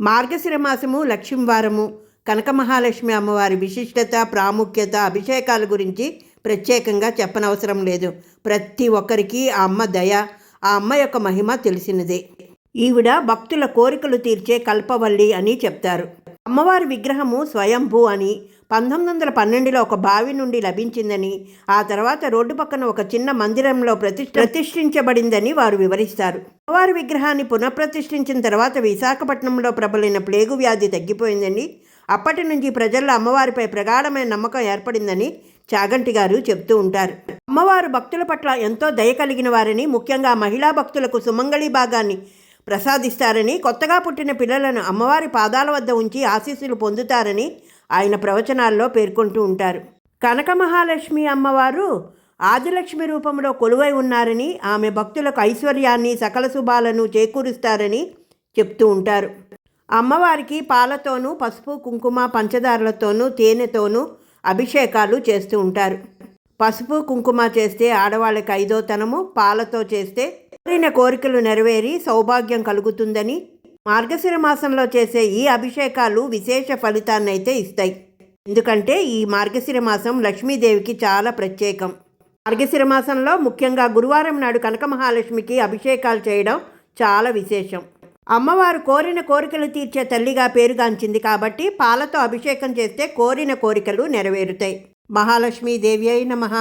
మార్గశిర మాసము లక్ష్మీవారము కనక మహాలక్ష్మి అమ్మవారి విశిష్టత ప్రాముఖ్యత అభిషేకాల గురించి ప్రత్యేకంగా చెప్పనవసరం లేదు. ప్రతి ఒక్కరికి ఆ అమ్మ దయ ఆ అమ్మ యొక్క మహిమ తెలిసినదే. ఈవిడ భక్తుల కోరికలు తీర్చే కల్పవల్లి అని చెప్తారు. అమ్మవారి విగ్రహము స్వయంభూ అని పంతొమ్మిది వందల పన్నెండులో ఒక బావి నుండి లభించిందని ఆ తర్వాత రోడ్డు పక్కన ఒక చిన్న మందిరంలో ప్రతి ప్రతిష్ఠించబడిందని వారు వివరిస్తారు. అమ్మవారి విగ్రహాన్ని పునఃప్రతిష్ఠించిన తర్వాత విశాఖపట్నంలో ప్రబలిన ప్లేగు వ్యాధి తగ్గిపోయిందని అప్పటి నుంచి ప్రజల్లో అమ్మవారిపై ప్రగాఢమైన నమ్మకం ఏర్పడిందని చాగంటి గారు చెప్తూ ఉంటారు. అమ్మవారు భక్తుల పట్ల ఎంతో దయ కలిగిన వారని ముఖ్యంగా మహిళా భక్తులకు సుమంగళి భాగాన్ని ప్రసాదిస్తారని కొత్తగా పుట్టిన పిల్లలను అమ్మవారి పాదాల వద్ద ఉంచి ఆశీస్సులు పొందుతారని ఆయన ప్రవచనాల్లో పేర్కొంటూ ఉంటారు. కనక మహాలక్ష్మి అమ్మవారు ఆదిలక్ష్మి రూపంలో కొలువై ఉన్నారని ఆమె భక్తులకు ఐశ్వర్యాన్ని సకల శుభాలను చేకూరుస్తారని చెప్తూ ఉంటారు. అమ్మవారికి పాలతోనూ పసుపు కుంకుమ పంచదారలతోనూ తేనెతోనూ అభిషేకాలు చేస్తూ ఉంటారు. పసుపు కుంకుమ చేస్తే ఆడవాళ్ళకి ఐదోతనము పాలతో చేస్తే కోరిన కోరికలు నెరవేరి సౌభాగ్యం కలుగుతుందని మార్గశిర మాసంలో చేసే ఈ అభిషేకాలు విశేష ఫలితాన్ని అయితే ఇస్తాయి. ఎందుకంటే ఈ మార్గశిర మాసం లక్ష్మీదేవికి చాలా ప్రత్యేకం. మార్గశిర మాసంలో ముఖ్యంగా గురువారం నాడు కనక మహాలక్ష్మికి అభిషేకాలు చేయడం చాలా విశేషం. అమ్మవారు కోరిన కోరికలు తీర్చే తల్లిగా పేరుగాంచింది కాబట్టి పాలతో అభిషేకం చేస్తే కోరిన కోరికలు నెరవేరుతాయి. మహాలక్ష్మీదేవి అయి నమః.